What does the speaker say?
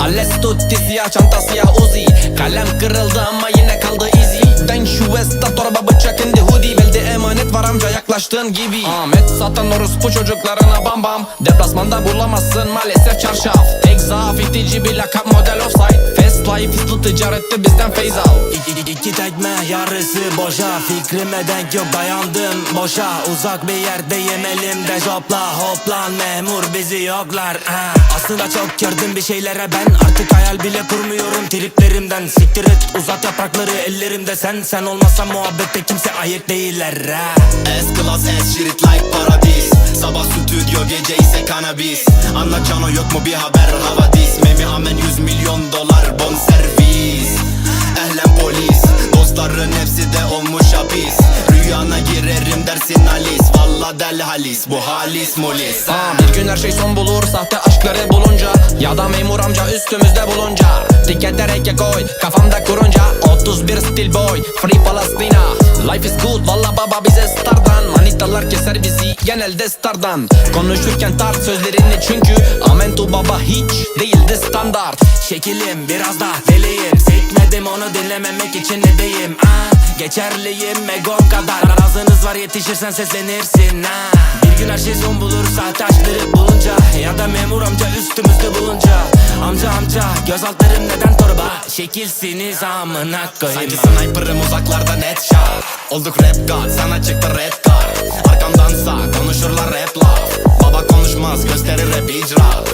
Alles tutti siyah çanta siyah uzi. Kalem kırıldı ama yine kaldı easy Ben şu West'ta torba bıçak indi hoodie. Belde emanet var amca yaklaştığın gibi. Ahmet satan orospu çocuklarına bam bam. Deplasmanda bulamazsın maalesef çarşaf. Tek zaaf itici bir lakap model offside Life hızlı ticarette bizden feyz al. İki, iki, iki tekme yarısı boşa. Fikrime denk yok dayandım boşa. Uzak bir yerdeyim elimde jopla. Hoplan memur bizi yoklar. Ha. Aslında çok gördüm bir şeylere ben. Artık hayal bile kurmuyorum triplerimden. Siktir et uzat yaprakları ellerimde. Sen sen olmazsan muhabbette kimse ayık değiller. Ha. S-Class S shit like paradis. Sabah stüdyo gece ise kanabis Anla cano yok mu bir haber? Havadis. Memi amen 100 milyon dolar servis. Ehlen polis Dostların hepsi de olmuş hapis. Rüyana girerim dersin Alice Valla del halis bu halis molis. Aa, bir gün her şey son bulur sahte aşkları bulunca. Ya da memur amca üstümüzde bulunca. Tikete reke koy kafamda kurunca. 31 still boy free Palestina. Life is good valla baba bize stardan. Manitalar keser bizi genelde stardan. Konuşurken tart sözlerini çünkü. Amentu baba hiç değildi standart Şekilim biraz da deliyim. Sikmedim onu dinlememek için ne diyeyim ah, Geçerliyim egon kadar. Ağzınız var yetişirsen seslenirsin ha. Bir gün her şey son bulur sahte aşkları bulunca. Ya da memur amca üstümüzde bulunca. Amca amca göz altlarım neden torba? Şekilsiniz amına koyayım. Sanki sniper'ım uzaklarda net shot Olduk rap god sana çıktı red card. Arkamdansa konuşurlar rap laf Baba konuşmaz gösterir rap icra